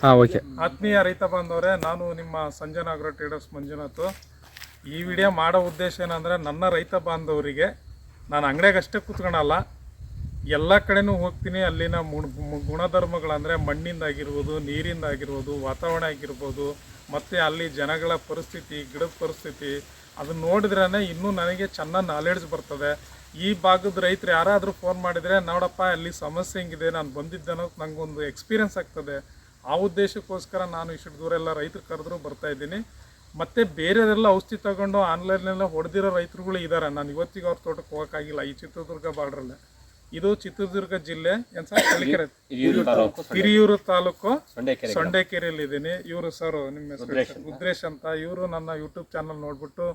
ಹಾಂ ಓಕೆ ಆತ್ಮೀಯ ರೈತ ಬಾಂಧವರೇ, ನಾನು ನಿಮ್ಮ ಸಂಜನಾ ಟ್ರೇಡರ್ಸ್ ಮಂಜುನಾಥ್. ಈ ವಿಡಿಯೋ ಮಾಡೋ ಉದ್ದೇಶ ಏನಂದರೆ, ನನ್ನ ರೈತ ಬಾಂಧವರಿಗೆ ನಾನು ಅಂಗಡಿಯಾಗಷ್ಟೇ ಕೂತ್ಕೊಳಲ್ಲ, ಎಲ್ಲ ಕಡೆನೂ ಹೋಗ್ತೀನಿ. ಅಲ್ಲಿನ ಗುಣಧರ್ಮಗಳಂದರೆ ಮಣ್ಣಿಂದಾಗಿರ್ಬೋದು ನೀರಿಂದಾಗಿರ್ಬೋದು ವಾತಾವರಣ ಆಗಿರ್ಬೋದು, ಮತ್ತು ಅಲ್ಲಿ ಜನಗಳ ಪರಿಸ್ಥಿತಿ, ಗಿಡದ ಪರಿಸ್ಥಿತಿ ಅದನ್ನ ನೋಡಿದ್ರೇ ಇನ್ನೂ ನನಗೆ ಚೆನ್ನಾಗಿ ನಾಲೆಡ್ಜ್ ಬರ್ತದೆ. ಈ ಭಾಗದ ರೈತರು ಯಾರಾದರೂ ಫೋನ್ ಮಾಡಿದರೆ, ನೋಡಪ್ಪ, ಅಲ್ಲಿ ಸಮಸ್ಯೆ ಹೆಂಗಿದೆ, ನಾನು ಬಂದಿದ್ದೆ ಅನ್ನೋದು ನನಗೊಂದು ಎಕ್ಸ್ಪೀರಿಯನ್ಸ್ ಆಗ್ತದೆ. ಆ ಉದ್ದೇಶಕ್ಕೋಸ್ಕರ ನಾನು ಇಷ್ಟು ದೂರ ಎಲ್ಲ ರೈತರು ಕರೆದ್ರು ಬರ್ತಾ ಇದ್ದೀನಿ. ಮತ್ತೆ ಬೇರೆಯವರೆಲ್ಲ ಔಷಧಿ ತಗೊಂಡು ಆನ್ಲೈನೆಲ್ಲ ಹೊಡೆದಿರೋ ರೈತರುಗಳು ಇದ್ದಾರೆ ನಾನು ಇವತ್ತಿಗೆ ಅವ್ರ ತೋಟಕ್ಕೆ ಹೋಗೋಕ್ಕಾಗಿಲ್ಲ. ಈ ಚಿತ್ರದುರ್ಗ ಬಾರ್ಡ್ರಲ್ಲೇ. ಇದು ಚಿತ್ರದುರ್ಗ ಜಿಲ್ಲೆ. ಏನು ಸರ್? ಹಿರಿಯೂರು ತಾಲೂಕು. ಸೊಂಡೇಕೆರೆಯಲ್ಲಿದ್ದೀನಿ ಇವರು ಸರ್ ನಿಮ್ಮ ಹೆಸರು ಉದ್ರೇಶ್ ಅಂತ. ಇವರು ನನ್ನ ಯೂಟ್ಯೂಬ್ ಚಾನಲ್ ನೋಡ್ಬಿಟ್ಟು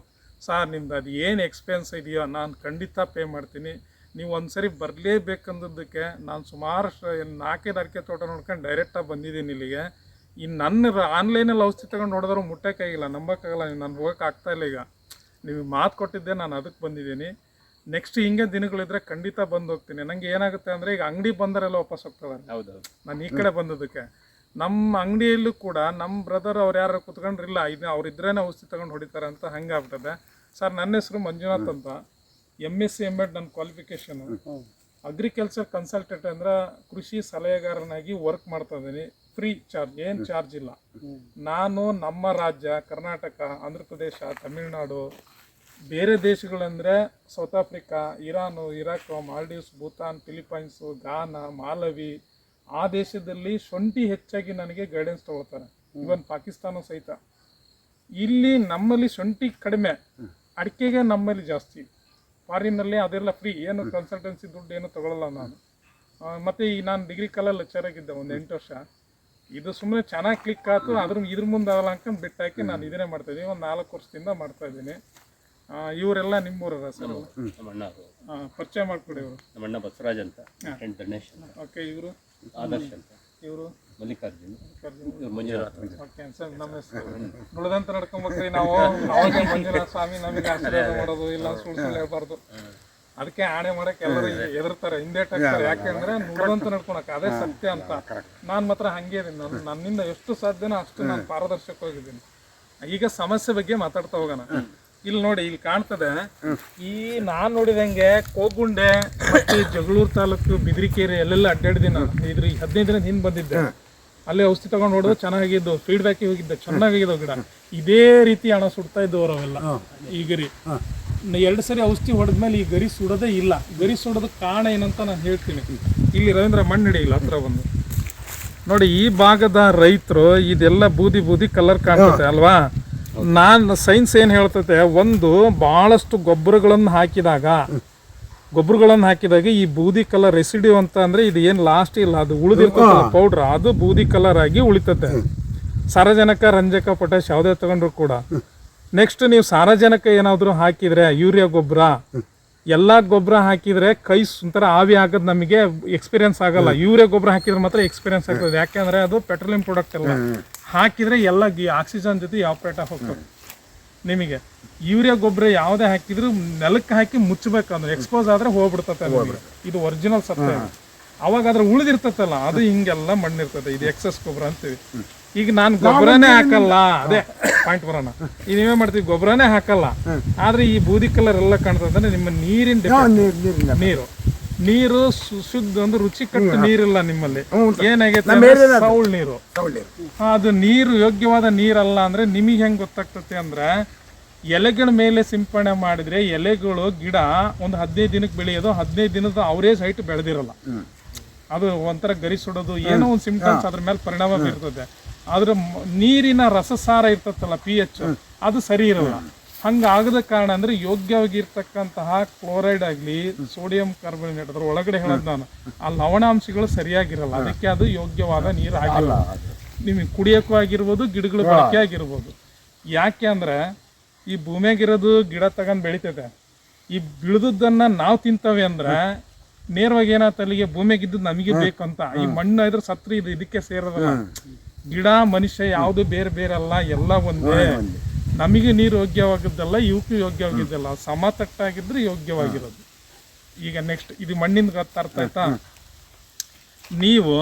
ಸರ್ ನಿಮ್ದು ಅದು ಏನು ಎಕ್ಸ್ಪೆನ್ಸ್ ಇದೆಯೋ ನಾನು ಖಂಡಿತ ಪೇ ಮಾಡ್ತೀನಿ. ನೀವು ಒಂದ್ಸರಿ ಬರಲೇಬೇಕಂದದ್ದಕ್ಕೆ ನಾನು ಸುಮಾರು ನಾಲ್ಕೈದು ಅಡಿಕೆ ತೋಟ ನೋಡ್ಕೊಂಡು ಡೈರೆಕ್ಟಾಗಿ ಬಂದಿದ್ದೀನಿ ಇಲ್ಲಿಗೆ. ಇನ್ನು ನನ್ನ ಆನ್ಲೈನಲ್ಲಿ ಔಷಧಿ ತಗೊಂಡು ನೋಡಿದ್ರು ಮುಟ್ಟಕ್ಕಾಗಿಲ್ಲ ನೀವು ನಾನು ಹೋಗೋಕೆ ಆಗ್ತಾ ಇಲ್ಲ ಈಗ. ನೀವು ಮಾತು ಕೊಟ್ಟಿದ್ದೆ ನಾನು ಅದಕ್ಕೆ ಬಂದಿದ್ದೀನಿ. ನೆಕ್ಸ್ಟ್ ಹಿಂಗೆ ದಿನಗಳಿದ್ರೆ ಖಂಡಿತ ಬಂದು ಹೋಗ್ತೀನಿ. ನನಗೆ ಏನಾಗುತ್ತೆ ಅಂದರೆ ಈಗ ಅಂಗಡಿ ಬಂದರೆಲ್ಲ ವಾಪಸ್ ಹೋಗ್ತವೆ ಹೌದೌದು. ನಾನು ಈ ಕಡೆ ಬಂದದಕ್ಕೆ ನಮ್ಮ ಅಂಗಡಿಯಲ್ಲೂ ಕೂಡ ನಮ್ಮ ಬ್ರದರ್ ಅವ್ರು ಯಾರು ಕುತ್ಕೊಂಡ್ರಿಲ್ಲ ಇದು ಅವ್ರು ಇದ್ರೇನೆ ಔಷಧಿ ತಗೊಂಡು ಹೊಡಿತಾರೆ ಅಂತ ಹಂಗೆ ಆಗ್ತದೆ ಸರ್ ನನ್ನ ಹೆಸರು ಮಂಜುನಾಥ್ ಅಂತ. M S C M Ed ನನ್ನ ಕ್ವಾಲಿಫಿಕೇಷನು ಅಗ್ರಿಕಲ್ಚರ್ ಕನ್ಸಲ್ಟೆಂಟ್ ಅಂದ್ರೆ ಕೃಷಿ ಸಲಹೆಗಾರನಾಗಿ ವರ್ಕ್ ಮಾಡ್ತಾ ಇದ್ದೀನಿ. ಫ್ರೀ ಚಾರ್ಜ್ ಏನು ಚಾರ್ಜ್ ಇಲ್ಲ. ನಾನು ನಮ್ಮ ರಾಜ್ಯ ಕರ್ನಾಟಕ ಆಂಧ್ರ ಪ್ರದೇಶ ತಮಿಳುನಾಡು ಬೇರೆ ದೇಶಗಳಂದರೆ South Africa Iran Iraq Maldives Bhutan Philippines Ghana Malawi ಆ ದೇಶದಲ್ಲಿ ಶುಂಠಿ ಹೆಚ್ಚಾಗಿ ನನಗೆ ಗೈಡೆನ್ಸ್ ತಗೊಳ್ತಾರೆ. ಇವನ್ ಪಾಕಿಸ್ತಾನ ಸಹಿತ. ಇಲ್ಲಿ ನಮ್ಮಲ್ಲಿ ಶುಂಠಿ ಕಡಿಮೆ. ಅಡಿಕೆಗೆ ನಮ್ಮಲ್ಲಿ ಜಾಸ್ತಿ. ಫಾರಿನಲ್ಲಿ ಅದೆಲ್ಲ ಫ್ರೀ ಏನು ಕನ್ಸಲ್ಟೆನ್ಸಿ ದುಡ್ಡು ಏನು ತಗೊಳ್ಳಲ್ಲ ನಾನು. ಮತ್ತೆ ಈ ನಾನು ಡಿಗ್ರಿ ಕಾಲಲ್ಲಿ ಲೆಕ್ಚರ್ ಆಗಿದ್ದೆ ಒಂದು ಎಂಟು ವರ್ಷ. ಇದು ಸುಮ್ಮನೆ ಚೆನ್ನಾಗಿ ಕ್ಲಿಕ್ ಆಯ್ತು ಅದ್ರ ಇದ್ರ ಮುಂದೆ ಆಗಲ್ಲ ಅಂದ್ಕೊಂಡು ಬಿಟ್ಟಾಕಿ ನಾನು ಇದನ್ನೇ ಮಾಡ್ತಾ ಇದ್ದೀನಿ ಒಂದು ನಾಲ್ಕು ವರ್ಷದಿಂದ ಮಾಡ್ತಾ ಇದ್ದೀನಿ. ಇವರೆಲ್ಲ ನಿಮ್ಮೂರ ಸರ್ ನಮ್ಮ ಅಣ್ಣ ಪರಿಚಯ ಮಾಡ್ಕೊಡಿ ಇವರು. ನಮ್ಮಣ್ಣ ಬಸವರಾಜ್ ಅಂತ. ಓಕೆ ಇವರು? ಆದರ್ಶ್ ಅಂತ. ಇವರು? ಮಲ್ಲಿಕಾರ್ಜುನ್. ಇವ್ರು ಮಂಜುನಾಥ್. ಅಂತ. ಓಕೆ ಸರ್ ನಮ್ಮ ಹೆಸರು ನುಳಿದಂತ ನಡ್ಕೊಂಬಕ್ರಿ. ನಾವು ಅವಾಗ ಮಂಜುನಾಥ ಸ್ವಾಮಿ ನಮಗೆ ಆಶೀರ್ವಾದ ಮಾಡೋದು ಇಲ್ಲ ಸುಳ್ಳು ಸುಳ್ಳು ಹೇಳ್ಬಾರ್ದು. ಅದಕ್ಕೆ ಆಣೆ ಮಾಡಕ್ಕೆ ಎಲ್ಲರೂ ಎದುರ್ತಾರೆ ಹಿಂದೇಟ್ ಹಾಕ್ತಾರೆ ಯಾಕೆಂದ್ರೆ ನುಡಿದಂತ ನಡ್ಕೊಳಕ್ ಅದೇ ಸತ್ಯ ಅಂತ. ನಾನ್ ಮಾತ್ರ ಹಂಗೆ ಇದೀನಿ. ನನ್- ನನ್ನಿಂದ ಎಷ್ಟು ಸಾಧ್ಯನೋ ಅಷ್ಟು ನಾನು ಪಾರದರ್ಶಕವಾಗಿದ್ದೀನಿ ಈಗ ಸಮಸ್ಯೆ ಬಗ್ಗೆ ಮಾತಾಡ್ತಾ ಹೋಗೋಣ. ಇಲ್ಲಿ ನೋಡಿ ಇಲ್ಲಿ ಕಾಣ್ತದೆ. ಈ ನಾನ್ ನೋಡಿದಂಗೆ ಕೋಗುಂಡೆ ಮತ್ತೆ ಜಗಳೂರು ತಾಲೂಕು ಬಿದ್ರಿಕೇರಿ ಎಲ್ಲೆಲ್ಲ ಅಡ್ಡಾಡಿದ್ದೀನಿ ನಾನು. ಇದ್ರ ಹದಿನೈದು ದಿನದ ಹಿಂದೆ ಬಂದಿದ್ದೆ. ಅಲ್ಲೇ ಔಷಧಿ ತಗೊಂಡು ನೋಡೋದು ಚೆನ್ನಾಗಿದ್ದು ಫೀಡ್ಬ್ಯಾಕ್ ಹೋಗಿದ್ದೆ ಚೆನ್ನಾಗಿದ್ದು ಗಿಡ. ಇದೇ ರೀತಿ ಹಣ ಸುಡ್ತಾ ಇದ್ದವ್ರು ಅವೆಲ್ಲ ಈ ಗರಿ. ಎರಡು ಸರಿ ಔಷಧಿ ಹೊಡೆದ್ಮೇಲೆ ಈ ಗರಿ ಸುಡೋದೇ ಇಲ್ಲ. ಗರಿ ಸುಡೋದಕ್ಕೆ ಕಾರಣ ಏನಂತ ನಾನು ಹೇಳ್ತೀನಿ. ಇಲ್ಲಿ ರವೀಂದ್ರ ಮಣ್ಣು ಹಿಡಿಯಿಲ್ಲ ಹತ್ರ ಬಂದು. ನೋಡಿ ಈ ಭಾಗದ ರೈತರು ಇದೆಲ್ಲ ಬೂದಿ ಬೂದಿ ಕಲರ್ ಕಾಣ್ತದೆ ಅಲ್ವಾ? ನಾನು ಸೈನ್ಸ್ ಏನು ಹೇಳ್ತತೆ ಒಂದು ಬಹಳಷ್ಟು ಗೊಬ್ಬರಗಳನ್ನು ಹಾಕಿದಾಗ ಗೊಬ್ಬರಗಳನ್ನು ಹಾಕಿದಾಗ ಈ ಬೂದಿ ಕಲರ್ ರೆಸಿಡ್ಯೂ ಅಂತ ಅಂದ್ರೆ ಇದು ಏನು ಲಾಸ್ಟ್ ಇಲ್ಲ ಅದು ಉಳಿದಿರ್ತದೆ ಪೌಡ್ರ್ ಅದು ಬೂದಿ ಕಲರ್ ಆಗಿ ಉಳಿತದೆ ಸಾರಜನಕ ರಂಜಕ ಪೊಟ್ಯಾಶ್ ಯಾವುದೇ ತಗೊಂಡ್ರು ಕೂಡ. ನೆಕ್ಸ್ಟ್ ನೀವು ಸಾರಜನಕ ಏನಾದರೂ ಹಾಕಿದ್ರೆ ಯೂರಿಯಾ ಗೊಬ್ಬರ ಎಲ್ಲಾ ಗೊಬ್ಬರ ಹಾಕಿದ್ರೆ ಕೈ ಒಂಥರ ಆವಿ ಆಗೋದು ನಮಗೆ ಎಕ್ಸ್ಪೀರಿಯನ್ಸ್ ಆಗಲ್ಲ. ಯೂರಿಯಾ ಗೊಬ್ಬರ ಹಾಕಿದ್ರೆ ಮಾತ್ರ ಎಕ್ಸ್ಪೀರಿಯನ್ಸ್ ಆಗ್ತದೆ. ಯಾಕೆಂದ್ರೆ ಅದು ಪೆಟ್ರೋಲಿಯಂ ಪ್ರಾಡಕ್ಟ್ ಅಲ್ಲ. ಹಾಕಿದ್ರೆ ಎಲ್ಲ ಆಕ್ಸಿಜನ್ ಜೊತೆ ಆಪರೇಟ್ ಆಗಿ ಹೋಗ್ತದೆ. ನಿಮಗೆ. ಯೂರಿಯಾ ಗೊಬ್ಬರ ಯಾವುದೇ ಹಾಕಿದ್ರು ನೆಲಕ್ಕೆ ಹಾಕಿ ಮುಚ್ಚಬೇಕಂದ್ರೆ ಎಕ್ಸ್ಪೋಸ್ ಆದ್ರೆ ಹೋಗ್ಬಿಡ್ತತೆ. ಇದು ಒರಿಜಿನಲ್ ಸತ್ಯ ಅವಾಗ ಅದ್ರ ಉಳಿದಿರ್ತತಲ್ಲ ಅದು ಹಿಂಗೆಲ್ಲ ಮಣ್ಣಿರ್ತದೆ. ಇದು ಎಕ್ಸಸ್ ಗೊಬ್ಬರ ಅಂತೀವಿ. ಈಗ ನಾನು ಗೊಬ್ಬರನೇ ಹಾಕಲ್ಲ. ಅದೇ ಪಾಯಿಂಟ್ ಬರೋಣ. ಈಗ ನೀವೇ ಮಾಡ್ತೀವಿ ಗೊಬ್ಬರನೇ ಹಾಕಲ್ಲ. ಆದ್ರೆ ಈ ಬೂದಿ ಕಲರ್ ಎಲ್ಲ ಕಾಣ್ತದೆ ನಿಮ್ಮ ನೀರಿನ. ನೀರು. ನೀರು ಸುಶುದ್ಧ ಒಂದು ರುಚಿಕಟ್ಟ ನೀರಿಲ್ಲ ನಿಮ್ಮಲ್ಲಿ. ಏನಾಗೈತೆ ಸೌಳ್ ನೀರು. ಅದು ನೀರು ಯೋಗ್ಯವಾದ ನೀರಲ್ಲ ಅಂದ್ರೆ ನಿಮಗೆ ಹೆಂಗ್ ಗೊತ್ತಾಗ್ತತೆ ಅಂದ್ರೆ ಎಲೆಗಳ ಮೇಲೆ ಸಿಂಪಡಣೆ ಮಾಡಿದ್ರೆ ಎಲೆಗಳು ಗಿಡ ಒಂದು ಹದಿನೈದು ದಿನಕ್ಕೆ ಬೆಳೆಯೋದು ಹದಿನೈದು ದಿನದ ಅವರೇಜ್ ಹೈಟ್ ಬೆಳೆದಿರಲ್ಲ. ಅದು ಒಂಥರ ಗರಿ ಸುಡೋದು ಏನೋ ಒಂದು ಸಿಂಪ್ಟಮ್ಸ್ ಅದ್ರ ಮೇಲೆ ಪರಿಣಾಮ ಬೀರ್ತದೆ. ಆದ್ರೆ ನೀರಿನ ರಸಸಾರ ಇರ್ತತ್ತಲ್ಲ ಪಿ ಎಚ್ ಅದು ಸರಿ ಇರಲ್ಲ. ಹಂಗಾಗದ ಕಾರಣ ಅಂದ್ರೆ ಯೋಗ್ಯವಾಗಿರ್ತಕ್ಕಂತಹ ಕ್ಲೋರೈಡ್ ಆಗಲಿ ಸೋಡಿಯಂ ಕಾರ್ಬೋನೇಟ್ ಅದ್ರ ಒಳಗಡೆ ಹೇಳೋದು ನಾನು ಆ ಲವಣಾಂಶಗಳು ಸರಿಯಾಗಿರಲ್ಲ. ಅದಕ್ಕೆ ಅದು ಯೋಗ್ಯವಾದ ನೀರು ಆಗಿಲ್ಲ ನಿಮಗೆ ಕುಡಿಯೋಕ್ಕೂ ಆಗಿರ್ಬೋದು ಗಿಡಗಳು ಬಳಕೆ ಆಗಿರ್ಬೋದು. ಯಾಕೆ ಅಂದ್ರೆ ಈ ಭೂಮಿಯಾಗಿರೋದು ಗಿಡ ತಗೊಂಡ್ ಬೆಳಿತೈತೆ. ಈ ಬಿಳದನ್ನ ನಾವು ತಿಂತವೆ ಅಂದ್ರೆ ನೇರವಾಗಿ ಅಲ್ಲಿಗೆ ಭೂಮಿಯಾಗಿದ್ದು ನಮಗೆ ಬೇಕಂತ. ಈ ಮಣ್ಣು ಇದ್ರ ಸತ್ರಿ ಇದು ಇದಕ್ಕೆ ಸೇರೋದಲ್ಲ. ಗಿಡ ಮನುಷ್ಯ ಯಾವುದು ಬೇರೆ ಬೇರೆ ಅಲ್ಲ ಎಲ್ಲ ಒಂದೇ. ನಮಗೆ ನೀರು ಯೋಗ್ಯವಾಗಿದ್ದಲ್ಲ ಇವಕ್ಕೂ ಯೋಗ್ಯವಾಗಿದ್ದಲ್ಲ. ಸಮತಟ್ಟಾಗಿದ್ರೆ ಯೋಗ್ಯವಾಗಿರೋದು. ಈಗ ನೆಕ್ಸ್ಟ್ ಇದು ಮಣ್ಣಿಂದ ಗೊತ್ತಾರ್ಥ ಆಯ್ತಾ? ನೀವು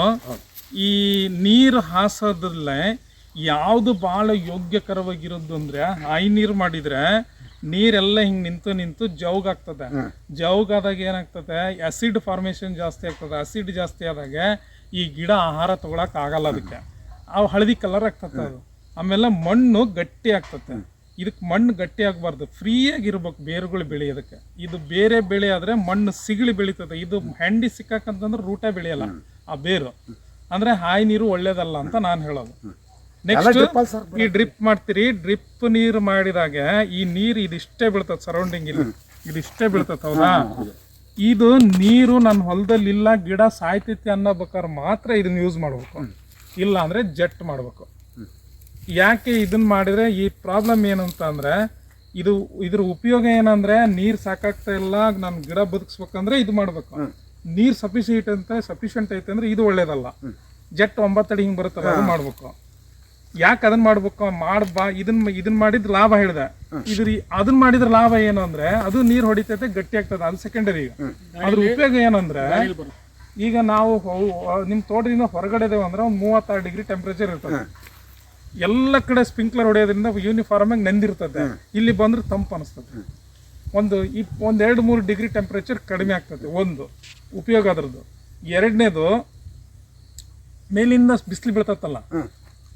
ಈ ನೀರು ಹಾಸೋದ್ರಲ್ಲೇ ಯಾವುದು ಭಾಳ ಯೋಗ್ಯಕರವಾಗಿರೋದು ಅಂದ್ರೆ ಹಾಯಿ ನೀರು ಮಾಡಿದ್ರೆ ನೀರೆಲ್ಲ ಹಿಂಗೆ ನಿಂತು ನಿಂತು ಜೌಗ್ ಜೌಗಾದಾಗ ಜೌಗ್ ಆದಾಗ ಏನಾಗ್ತದೆ? ಆಸಿಡ್ ಫಾರ್ಮೇಷನ್ ಜಾಸ್ತಿ ಆಗ್ತದೆ. ಆಸಿಡ್ ಜಾಸ್ತಿ ಆದಾಗ ಈ ಗಿಡ ಆಹಾರ ತಗೊಳಕ್ ಆಗಲ್ಲ ಅದಕ್ಕೆ. ಅವು ಹಳದಿ ಕಲರ್ ಆಗ್ತದೆ ಅದು. ಆಮೇಲೆ ಮಣ್ಣು ಗಟ್ಟಿ ಆಗ್ತತೆ. ಇದಕ್ಕೆ ಮಣ್ಣು ಗಟ್ಟಿ ಆಗಬಾರ್ದು. ಫ್ರೀಯಾಗಿ ಇರ್ಬೇಕು ಬೇರುಗಳು ಬೆಳೆಯೋದಕ್ಕೆ. ಇದು ಬೇರೆ ಬೆಳೆ ಆದರೆ ಮಣ್ಣು ಸಿಗಳಿ ಬೆಳೀತದೆ. ಇದು ಹೆಂಡಿ ಸಿಕ್ಕಾಕಂತಂದ್ರೆ ರೂಟೇ ಬೆಳೆಯಲ್ಲ ಆ ಬೇರು. ಅಂದರೆ ಹಾಯಿ ನೀರು ಒಳ್ಳೇದಲ್ಲ ಅಂತ ನಾನು ಹೇಳೋದು. ನೆಕ್ಸ್ಟ್ ಈ ಡ್ರಿಪ್ ಮಾಡ್ತೀರಿ. ಡ್ರಿಪ್ ನೀರು ಮಾಡಿದಾಗ ಈ ನೀರು ಇದಿಷ್ಟೇ ಬೀಳ್ತದೆ ಸರೌಂಡಿಂಗ್ ಇಲ್ಲಿ ಇದಿಷ್ಟೇ ಬೀಳ್ತದೆ ಹೌದಾ? ಇದು ನೀರು ನನ್ನ ಹೊಲದಲ್ಲಿ ಇಲ್ಲ ಗಿಡ ಸಾಯ್ತೈತಿ ಅನ್ನೋಬೇಕಾದ್ರೆ ಮಾತ್ರ ಇದನ್ನ ಯೂಸ್ ಮಾಡ್ಬೇಕು. ಇಲ್ಲ ಅಂದರೆ ಜೆಟ್ ಮಾಡ್ಬೇಕು. ಯಾಕೆ ಇದನ್ನ ಮಾಡಿದ್ರೆ ಈ ಪ್ರಾಬ್ಲಮ್ ಏನು ಅಂತ ಅಂದ್ರೆ ಇದು ಇದ್ರ ಉಪಯೋಗ ಏನಂದ್ರೆ ನೀರ್ ಸಾಕಾಗ್ತಾ ಇಲ್ಲ ನಾನು ಗಿಡ ಬದುಕಿಸ್ಬೇಕಂದ್ರೆ ಇದು ಮಾಡ್ಬೇಕು. ನೀರ್ ಸಫಿಶಿಯಂಟ್ ಅಂತ ಸಫಿಶಿಯಂಟ್ ಐತೆ ಅಂದ್ರೆ ಇದು ಒಳ್ಳೇದಲ್ಲ. ಜೆಟ್ ಒಂಬತ್ತಡಿ ಹಿಂಗ್ ಬರುತ್ತಲ್ಲ ಅದು ಮಾಡ್ಬೇಕು. ಯಾಕೆ ಅದನ್ನ ಮಾಡ್ಬೇಕು? ಮಾಡ್ಬಾ ಇದನ್ನ ಇದನ್ನ ಮಾಡಿದ ಲಾಭ ಹೇಳಿದೆ. ಇದ್ರ ಅದನ್ನ ಮಾಡಿದ್ರ ಲಾಭ ಏನು ಅಂದ್ರೆ ಅದು ನೀರ್ ಹೊಡಿತೈತೆ ಗಟ್ಟಿ ಆಗ್ತದೆ ಅದು ಸೆಕೆಂಡರಿ ಈಗ. ಅದ್ರ ಉಪಯೋಗ ಏನಂದ್ರೆ ಈಗ ನಾವು ನಿಮ್ಮ ನಿಮ್ ತೋಟದಿಂದ ಹೊರಗಡೆ ಅಂದ್ರೆ ಒಂದು ಮೂವತ್ತಾರು ಡಿಗ್ರಿ ಟೆಂಪರೇಚರ್ ಇರ್ತದೆ. ಎಲ್ಲ ಕಡೆ ಸ್ಪ್ರಿಂಕ್ಲರ್ ಹೊಡೆಯೋದ್ರಿಂದ ಯೂನಿಫಾರ್ಮ್ ಆಗಿ ನೆಂದಿರ್ತದೆ. ಇಲ್ಲಿ ಬಂದ್ರೆ ತಂಪು ಅನಿಸ್ತದೆ. ಒಂದು ಇಪ್ ಒಂದ್ ಎರಡು ಮೂರು ಡಿಗ್ರಿ ಟೆಂಪ್ರೇಚರ್ ಕಡಿಮೆ ಆಗ್ತದೆ. ಒಂದು ಉಪಯೋಗ ಅದ್ರದ್ದು. ಎರಡನೇದು ಮೇಲಿಂದ ಬಿಸಿಲು ಬೀಳ್ತತ್ತಲ್ಲ.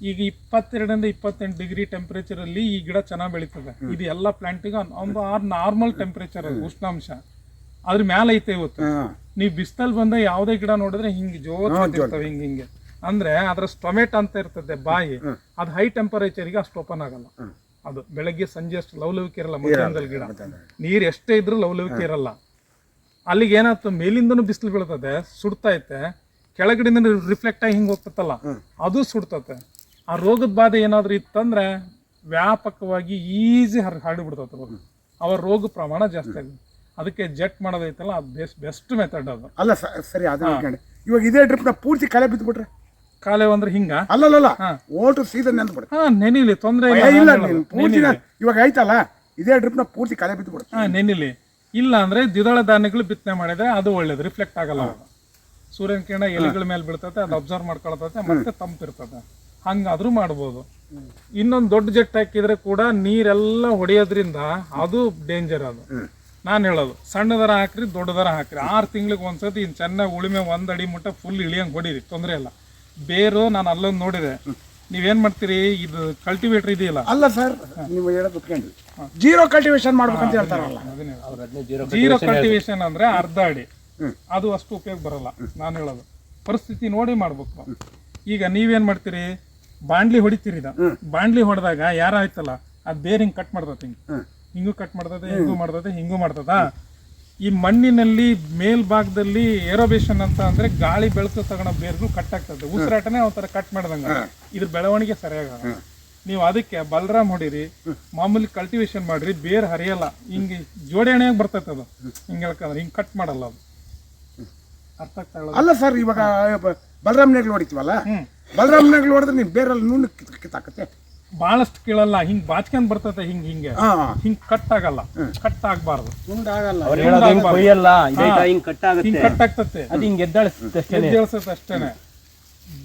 ಈಗ ಇಪ್ಪತ್ತೆರಡರಿಂದ ಇಪ್ಪತ್ತೆಂಟು ಡಿಗ್ರಿ ಟೆಂಪರೇಚರ್ ಅಲ್ಲಿ ಈ ಗಿಡ ಚೆನ್ನಾಗಿ ಬೆಳೀತದೆ. ಇದು ಎಲ್ಲ ಪ್ಲಾಂಟಿಗೆ ಒಂದು ಆರ್ ನಾರ್ಮಲ್ ಟೆಂಪರೇಚರ್ ಅದು ಉಷ್ಣಾಂಶ. ಅದ್ರ ಮ್ಯಾಲ ಐತೆ ಇವತ್ತು ನೀವು ಬಿಸ್ತಲ್ ಬಂದ ಯಾವುದೇ ಗಿಡ ನೋಡಿದ್ರೆ ಹಿಂಗೆ ಜೋರ್ ಹಿಂಗೆ ಹಿಂಗೆ. ಅಂದ್ರೆ ಅದರ ಸ್ಟೊಮೆಟ್ ಅಂತ ಇರ್ತದೆ ಬಾಯಿ ಅದು ಹೈ ಟೆಂಪರೇಚರ್ಗೆ ಅಷ್ಟು ಓಪನ್ ಆಗಲ್ಲ. ಅದು ಬೆಳಗ್ಗೆ ಸಂಜೆ ಅಷ್ಟು ಲವಲವಿಕೆ ಇರಲ್ಲ ಮಧ್ಯಾಹ್ನದಲ್ಲಿ ಗಿಡ. ನೀರ್ ಎಷ್ಟೇ ಇದ್ರೂ ಲವಲವಿಕೆ ಇರಲ್ಲ. ಅಲ್ಲಿಗೆ ಏನಾಯ್ತು ಮೇಲಿಂದನೂ ಬಿಸಿಲು ಬೀಳ್ತದೆ ಸುಡ್ತೈತೆ ಕೆಳಗಡೆಯಿಂದ ರಿಫ್ಲೆಕ್ಟ್ ಆಗಿ ಹಿಂಗೆ ಹೋಗ್ತತ್ತಲ್ಲ ಅದು ಸುಡ್ತತೆ. ಆ ರೋಗದ ಬಾಧೆ ಏನಾದ್ರೂ ಇತ್ತಂದ್ರೆ ವ್ಯಾಪಕವಾಗಿ ಈಸಿ ಹರ್ ಹರಡಿಬಿಡ್ತದೆ ರೋಗ. ಅವರ ರೋಗ ಪ್ರಮಾಣ ಜಾಸ್ತಿ ಆಗುತ್ತೆ ಅದಕ್ಕೆ ಜೆಟ್ ಮಾಡೋದೈತಲ್ಲ ಅದು ಬೆಸ್ಟ್ ಬೆಸ್ಟ್ ಮೆಥಡ್ ಅದು. ಅಲ್ಲ ಸರಿ ಅದು ಇವಾಗ ಇದೇ ಡ್ರಿಪ್ನ ಪೂರ್ತಿ ಕಳೆ ಬಿದ್ದುಬಿಟ್ರೆ ಕಾಲೇ ಅಂದ್ರೆ ಹಿಂಗ? ಅಲ್ಲಲ್ಲ ಓಟು ಸೀಸನ್ ನೆಂದ್ಬಿಡುತ್ತೆ ಹಾ ನೆನಿಲಿ ತೊಂದ್ರೆ ಇಲ್ಲ ಇಲ್ಲ ನೀನು ಹೇಳೋದು. ಪೂರ್ತಿನ ಇವಾಗ ಆಯ್ತಲ್ಲ ಇದೇ ಡ್ರಿಪ್ನ ಪೂರ್ತಿ ಕಾಲೇ ಬಿದ್ದುಬಿಡುತ್ತೆ ಹಾ ನೆನಿಲಿ. ಇಲ್ಲ ಅಂದ್ರೆ ದ್ವಿದಳ ಧಾನ್ಯಗಳು ಬಿತ್ತನೆ ಮಾಡಿದ್ರೆ ಅದು ಒಳ್ಳೇದು ರಿಫ್ಲೆಕ್ಟ್ ಆಗಲ್ಲ ಸೂರ್ಯನ ಕಿರಣ ಎಲೆಗಳ ಮೇಲೆ ಬೀಳ್ತತೆ ಅದು ಅಬ್ಸರ್ವ್ ಮಾಡ್ಕೊಳ್ತತೆ ಮತ್ತೆ ತಂಪಿರ್ತದೆ ಹಂಗಾದ್ರೂ ಮಾಡ್ಬೋದು. ಇನ್ನೊಂದು ದೊಡ್ಡ ಜೆಟ್ ಹಾಕಿದ್ರೆ ಕೂಡ ನೀರೆಲ್ಲ ಹೊಡೆಯೋದ್ರಿಂದ ಅದು ಡೇಂಜರ್ ಅದು. ನಾನು ಹೇಳೋದು ಸಣ್ಣ ದರ ಹಾಕ್ರಿ ದೊಡ್ಡ ದರ ಹಾಕ್ರಿ. ಆರು ತಿಂಗಳಿಗೆ ಒಂದ್ಸತಿ ಇನ್ ಚೆನ್ನಾಗಿ ಉಳಿಮೆ ಒಂದ್ ಅಡಿ ಮುಟ್ಟ ಫುಲ್ ಇಳಿಯಂಗ್ ಹೊಡೀರಿ ತೊಂದರೆ ಇಲ್ಲ. ಬೇರು ನಾನು ಅಲ್ಲೊಂದು ನೋಡಿದೆ. ನೀವೇನ್ ಮಾಡ್ತೀರಿ? ಇದು ಕಲ್ಟಿವೇಟರ್ ಇದೆಯಲ್ಲ? ಅಲ್ಲ ಸರ್ ನೀವು ಹೇಳೋದು ಕುತ್ಕೊಂಡ್ರಿ ಜೀರೋ ಕಲ್ಟಿವೇಶನ್ ಮಾಡ್ಬೇಕಂತ ಹೇಳ್ತಾರಲ್ಲ. ಜೀರೋ ಕಲ್ಟಿವೇಶನ್ ಅಂದ್ರೆ ಅರ್ಧ ಅಡಿ. ಅದು ಅಷ್ಟು ಉಪಯೋಗ ಬರಲ್ಲ ನಾನು ಹೇಳೋದು. ಪರಿಸ್ಥಿತಿ ನೋಡಿ ಮಾಡ್ಬೇಕು. ಈಗ ನೀವೇನ್ ಮಾಡ್ತೀರಿ? ಬಾಂಡ್ಲಿ ಹೊಡಿತೀರಿ ಇದ ಬಾಂಡ್ಲಿ ಹೊಡೆದಾಗ ಯಾರ ಆಯ್ತಲ್ಲ ಅದ್ ಬೇರೆ ಹಿಂಗ್ ಕಟ್ ಮಾಡ್ತದೆ ಹಿಂಗ್. ಹಿಂಗೂ ಕಟ್ ಮಾಡ್ತದೆ ಹಿಂಗೂ ಮಾಡ್ತದೆ ಹಿಂಗೂ ಮಾಡ್ತದ? ಈ ಮಣ್ಣಿನಲ್ಲಿ ಮೇಲ್ಭಾಗದಲ್ಲಿ ಏರೋಬೇಷನ್ ಅಂತ ಅಂದ್ರೆ ಗಾಳಿ ಬೆಳಕು ತಗೊಂಡ ಬೇರ್ಗಳು ಕಟ್ ಆಗ್ತದೆ ಉಸಿರಾಟನೆ ಒಂಥರ ಕಟ್ ಮಾಡ್ದಂಗ. ಇದ್ರ ಬೆಳವಣಿಗೆ ಸರಿಯಾಗಲ್ಲ. ನೀವು ಅದಕ್ಕೆ ಬಲರಾಮ್ ಹೊಡೀರಿ ಮಾಮೂಲಿ ಕಲ್ಟಿವೇಶನ್ ಮಾಡ್ರಿ ಬೇರ್ ಹರಿಯಲ್ಲ. ಹಿಂಗೆ ಜೋಡಣೆಯಾಗಿ ಬರ್ತೈತೆ ಅದು. ಹಿಂಗೆ ಹೇಳ್ಕಂದ್ರೆ ಹಿಂಗೆ ಕಟ್ ಮಾಡಲ್ಲ ಅದು. ಅರ್ಥ ಆಗ್ತಾ ಇಲ್ಲ ಅಲ್ಲ ಸರ್ ಇವಾಗ ಬ- ಬಲರಾಮ್ ನೆಗ್ಲು ಹೊಡಿತೀವಲ್ಲ ಬಲರಾಮ್ ನೆಗ್ಲು ಹೊಡೆದ್ರೆ ನೀವು ಬೇರಲ್ಲಿ ನೂನು ಕಿತ್- ಕಿತ್ತಾಕತ್ತೆ. ಭಾಳಷ್ಟು ಕೇಳಲ್ಲ ಹಿಂಗ್ ಬಾಚ್ಕೊಂಡ್ ಬರ್ತೈತೆ ಹಿಂಗ್ ಹಿಂಗೆ. ಹಿಂಗ್ ಕಟ್ ಆಗಲ್ಲ. ಕಟ್ ಆಗ್ಬಾರ್ದು. ಮುಂದಾಗಲ್ಲ ಅವ್ರು ಹೇಳೋದು ಹಿಂಗ್ ಕೊಯ್ಯಲ್ಲ ಇದೈತಾ ಹಿಂಗ್ ಕಟ್ ಆಗುತ್ತೆ. ಕಟ್ ಆಗ್ತತೆ. ಅದು ಹಿಂಗ್ ಎದ್ದಾಳಿಸ್ತಷ್ಟೇ ಎದ್ದೇಳ್ಸತ್ತೆ ಅಷ್ಟೇನೆ.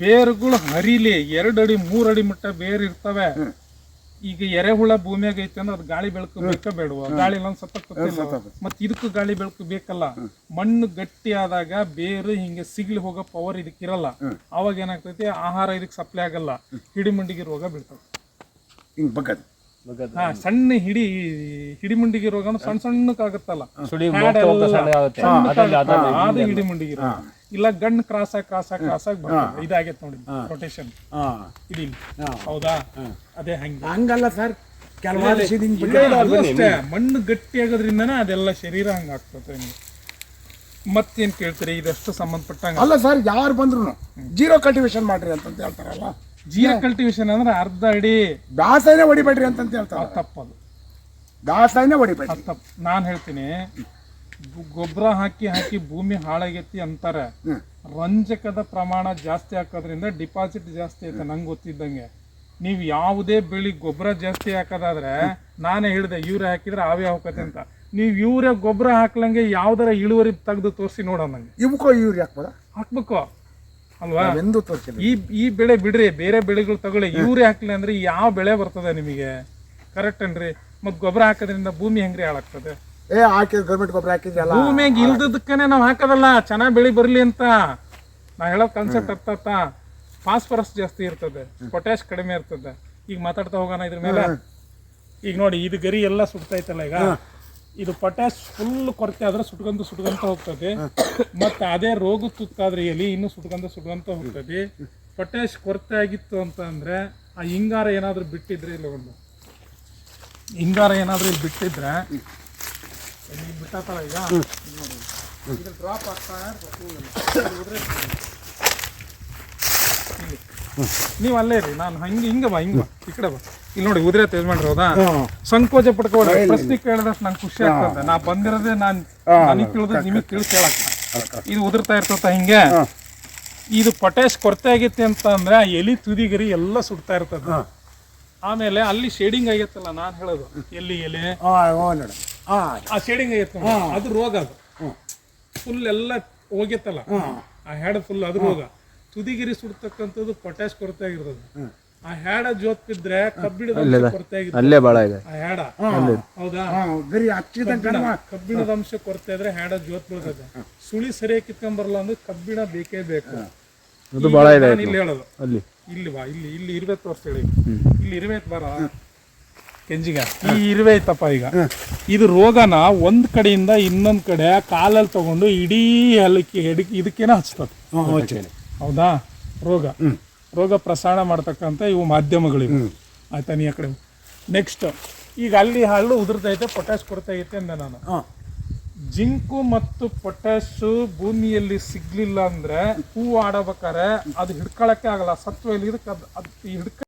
ಬೇರುಗಳು ಹರಿಲಿ ಎರಡು ಅಡಿ ಮೂರ್ ಅಡಿ ಮಟ್ಟ ಬೇರ್ ಇರ್ತವೆ. ಈಗ ಎರೆಹುಳ ಭೂಮಿಯಾಗ ಐತೆ ಅಂದ್ರೆ ಅದು ಗಾಳಿ ಬೆಳಕು ಬೇಕ ಬೇಡುವ? ಗಾಳಿ ಗೊತ್ತಿಲ್ಲ ಮತ್ತೆ ಇದಕ್ಕೂ ಗಾಳಿ ಬೆಳಕು ಬೇಕಲ್ಲ. ಮಣ್ಣು ಗಟ್ಟಿ ಆದಾಗ ಬೇರು ಹಿಂಗೆ ಸಿಗ್ಲಿ ಹೋಗೋ ಪವರ್ ಇದಕ್ಕಿರಲ್ಲ. ಅವಾಗ ಏನಾಗ್ತೈತಿ? ಆಹಾರ ಇದಕ್ಕೆ ಸಪ್ಲೈ ಆಗಲ್ಲ. ಹಿಡಿಮಂಡಿಗೆ ರೋಗ ಬೀಳ್ತವೆ ಹಿಂಗ್ ಬಗ್ಗದು ಹಾ ಸಣ್ಣ ಹಿಡಿ ಹಿಡಿಮುಂಡಿಗೆ ರೋಗ ಸಣ್ಣ ಸಣ್ಣಕ್ಕಾಗತ್ತಲ್ಲ. ಸುಳಿ ಹೋಗ್ತಾ ಹೋಗ್ತಾ ಸಣ್ಣ ಆಗುತ್ತೆ. ಅದ್ರಲ್ಲಿ ಅದ್ರಲ್ಲಿ ಅದು ಹಿಡಿಮುಂಡಿಗೆ ರೋಗ ಇಲ್ಲ ಗಣ್ಣ ಕ್ರಾಸ್ ಆಗಿ ಕ್ರಾಸ್ ಆಗಿ ಕ್ರಾಸ್ ಆಗಿ ಬರ್ತದೆ. ಇದಾಗೈತೆ ನೋಡಿ ರೊಟೇಷನ್ ಹಾ. ಇದು ಇಲ್ಲಿ. ಹೌದಾ? ಅದೇ ಹಂಗೆ. ಹಂಗಲ್ಲ ಸರ್. ಕೆಲವಾರು ವಿಷಯದ ಹಿಂಗ್ ಇಲ್ಲ, ಅದು ಅಷ್ಟೇ. ಮಣ್ಣು ಗಟ್ಟಿ ಆಗೋದ್ರಿಂದನೇ ಅದೆಲ್ಲ ಶರೀರ ಹಂಗಾಗ್ತದೆ ನಿಮ್ಗೆ ಮತ್ತೇನ್ ಕೇಳ್ತೀರಿ? ಇದಷ್ಟು ಸಂಬಂಧಪಟ್ಟಂಗ? ಅಲ್ಲ ಸರ್ ಯಾರು ಬಂದ್ರು ಜೀರೋ ಕಲ್ಟಿವೇಶನ್ ಮಾಡ್ರಿ ಅಂತ ಹೇಳ್ತಾರಲ್ಲ. ಜೀರ ಕಲ್ಟಿವೇಶನ್ ಅಂದ್ರೆ ಅರ್ಧ ಅಡಿ ದಾಸೈನೇ ಹೊಡಿಬೇಡ್ರಿ ಅಂತ ಹೇಳ್ತಾರೆ ತಪ್ಪದು ದಾಸೈನೇ ಹೊಡಿಬೇಡ್ರಿ. ತಪ್ಪ. ನಾನು ಹೇಳ್ತೀನಿ ಗೊಬ್ಬರ ಹಾಕಿ ಹಾಕಿ ಭೂಮಿ ಹಾಳಾಗೈತಿ ಅಂತಾರೆ. ರಂಜಕದ ಪ್ರಮಾಣ ಜಾಸ್ತಿ ಹಾಕೋದ್ರಿಂದ ಡಿಪಾಸಿಟ್ ಜಾಸ್ತಿ ಐತೆ ನಂಗೆ ಗೊತ್ತಿದ್ದಂಗೆ. ನೀವು ಯಾವುದೇ ಬೆಳಿ ಗೊಬ್ಬರ ಜಾಸ್ತಿ ಹಾಕೋದಾದ್ರೆ ನಾನೇ ಹೇಳಿದೆ ಇವ್ರೆ ಹಾಕಿದ್ರೆ ಅವೇ ಹೋಗತ್ತೆ ಅಂತ. ನೀವು ಇವ್ರೆ ಗೊಬ್ಬರ ಹಾಕ್ಲಂಗೆ ಯಾವ್ದಾರ ಇಳುವರಿ ತೆಗೆದು ತೋರಿಸಿ ನೋಡೋ ನಂಗೆ. ಇವಕ್ಕೋ ಇವ್ರು ಹಾಕ್ಬೋದ ಹಾಕ್ಬೇಕು. ಅಲ್ವಾ? ಎಂದು ತೋರಿಸಿಲ್ಲ. ಈ ಈ ಬೆಳೆ ಬಿಡ್ರಿ ಬೇರೆ ಬೆಳೆಗಳು ತಗೊಳ್ಳಿ. ಇವ್ರೆ ಹಾಕ್ಲಿ ಅಂದ್ರೆ ಯಾವ ಬೆಳೆ ಬರ್ತದೆ ನಿಮಗೆ? ಕರೆಕ್ಟ್ ಅನ್ರಿ ಮತ್ ಗೊಬ್ಬರ ಹಾಕೋದ್ರಿಂದ ಭೂಮಿ ಹೆಂಗ್ರಿ ಹಾಳಾಗ್ತದೆ? ಏ ಹಾಕಿದ್ ಗೌರ್ಮೆಂಟ್ ಗೊಬ್ಬರ ಹಾಕಿದ್ಯಲ್ಲ ಭೂಮಿಯಾಗ ಇಲ್ದದಕ್ಕನೆ ನಾವ್ ಹಾಕೋದಲ್ಲ. ಚೆನ್ನಾಗಿ ಬೆಳಿ ಬರಲಿ ಅಂತ. ನಾ ಹೇಳೋ ಕಾನ್ಸೆಪ್ಟ್ ಅರ್ಥ ಫಾಸ್ಫರಸ್ ಜಾಸ್ತಿ ಇರ್ತದೆ. ಪೊಟ್ಯಾಶ್ ಕಡಿಮೆ ಇರ್ತದೆ. ಈಗ ಮಾತಾಡ್ತಾ ಹೋಗೋಣ ಇದ್ರ ಮೇಲೆ. ಈಗ ನೋಡಿ ಇದು ಗರಿ ಎಲ್ಲ ಸುಡ್ತೈತಲ್ಲ ಈಗ. ಇದು ಪೊಟ್ಯಾಶ್ ಫುಲ್ ಕೊರತೆ ಆದ್ರೆ ಸುಟ್ಕೊಂತ ಸುಟ್ಕೊಂತ ಹೋಗ್ತದೆ. ಮತ್ತೆ ಅದೇ ರೋಗ ತುತ್ತಾದ್ರೆ ಎಲಿ ಇನ್ನು ಸುಟ್ಕೊಂತ ಸುಟ್ಕೊಂತ ಹೋಗ್ತದೆ. ಪೊಟ್ಯಾಶ್ ಕೊರತೆ ಆಗಿತ್ತು ಅಂತ ಅಂದ್ರೆ ಆ ಹಿಂಗಾರ ಏನಾದ್ರೂ ಬಿಟ್ಟಿದ್ರೆ ಇಲ್ಲ ಒಂದು. ಹಿಂಗಾರ ಏನಾದ್ರೂ ಇಲ್ಲಿ ಬಿಟ್ಟಿದ್ರೆ ಇಲ್ಲಿ ಈಗ ಇದು ಡ್ರಾಪ್ ಆಗ್ತಾ. ನೀವು ಅಲ್ಲೇ ರೀ ನಾನು ಹಂಗೆ ಹಿಂಗೆ ಬಾ ಹಿಂಗೆ ಬಾ. ಈ ಕಡೆ ಬಾ. ಇಲ್ಲಿ ನೋಡಿ ಉದುರೆ ಮಾಡ್ರಿ ಹೌದಾ? ಸಂಕೋಚ ಪಡ್ಕೊಬೇಡ್ರಿ ಪ್ರಶ್ನೆ ಕೇಳಿದಷ್ಟು ನಂಗೆ ಖುಷಿ ಆಗ್ತದೆ. ನಾ ಬಂದಿರೋದೇ ನಾನು ನನಗೆ ತಿಳಿದ್ರೆ ನಿಮಗೆ ಹೇಳಕ್ಕ ಇದು ಉದುರ್ತಾ ಇರ್ತದ ಹಿಂಗೆ? ಇದು ಪೊಟ್ಯಾಶ್ ಕೊರತೆ ಆಗೈತಿ ಅಂತ ಅಂದ್ರೆ ಆ ಎಲಿ ತುದಿಗರಿ ಎಲ್ಲ ಸುಡ್ತಾ ಇರ್ತದ ಆಮೇಲೆ ಅಲ್ಲಿ ಶೇಡಿಂಗ್ ಆಗೈತಲ್ಲ ನಾನು ಹೇಳೋದು. ಎಲ್ಲಿ ಎಲೆ? ಆ ಶೇಡಿಂಗ್ ಆಗೈತೆ ಅದು ರೋಗ ಅದು. ಫುಲ್ ಎಲ್ಲ ಹೋಗೈತಲ್ಲ. ಆ ಹೆಡ್ ಫುಲ್ ಅದು ರೋಗ. ತುದಿಗಿರಿ ಸುಡ್ತಕ್ಕಂಥದ್ದು ಪೊಟ್ಯಾಶ್ ಕೊರತೆ ಆಗಿರ್ತದೆ ಆ ಹ್ಯಾಡ ಜೋತ್ ಬಿದ್ರೆ ಕಬ್ಬಿಣದ ಅಂಶ ಕೊರತೆ ಅಲ್ಲೇ ಬಹಳ ಇದೆ. ಆ ಹೌದಾ? ಗರಿ ಕಬ್ಬಿಣದ ಅಂಶ ಕೊರತೆ ಇದ್ರೆ ಹ್ಯಾಡ ಜೋತ್ ಬೀಳ್ತದೆ. ಸುಳಿ ಸರಿಯಾಗಿ ಕಿತ್ಕೊಂಡ್ ಬರಲ್ಲ ಅಂದ್ರೆ ಕಬ್ಬಿಣ ಬೇಕೇ ಬೇಕು. ಅದು ಬಹಳ ಇದೆ ಇಲ್ಲಿ ಹೇಳೋದು. ಅಲ್ಲಿ. ಇಲ್ಲಿ ಬಾ ಇಲ್ಲಿ ಇಲ್ಲಿ ಇರುವೆ ತೋರಿಸ್ತೇಳಿ ಇಲ್ಲಿ ಇರುವೆ ಬರ ಕೆಂಜಿಗ. ಈ ಇರುವೆ ಐತಪ್ಪ ಈಗ ಇದು ರೋಗನ ಒಂದ್ ಕಡೆಯಿಂದ ಇನ್ನೊಂದ್ ಕಡೆ ಕಾಲಲ್ಲಿ ತಗೊಂಡು ಇಡೀ ಹಲಕ್ಕೆ ಎಡಕ್ ಇದಕ್ಕೇನ ಹಚ್ತದೆ. ಹೌದಾ? ರೋಗ. ರೋಗ ಪ್ರಸಾರ ಮಾಡ್ತಕ್ಕಂಥ ಇವು ಮಾಧ್ಯಮಗಳಿವೆ. ಆಯ್ತಾ ನೀ ಆ ಕಡೆ ನೆಕ್ಸ್ಟ್ ಈಗ ಅಲ್ಲಿ ಹಳ್ಳು ಉದುರ್ತೈತೆ ಪೊಟ್ಯಾಶ್ ಕೊಡ್ತೈತೆ ಐತೆ ಅಂದೆ ನಾನು. ಜಿಂಕು ಮತ್ತು ಪೊಟ್ಯಾಶು ಭೂಮಿಯಲ್ಲಿ ಸಿಗ್ಲಿಲ್ಲ ಅಂದ್ರೆ ಹೂವು ಆಡಬೇಕಾರೆ ಅದು ಹಿಡ್ಕೊಳಕ್ಕೆ ಆಗಲ್ಲ. ಸತ್ವ ಇಲ್ಲಿ ಇದಕ್ಕೆ ಅದು ಅದು ಹಿಡ್ಕ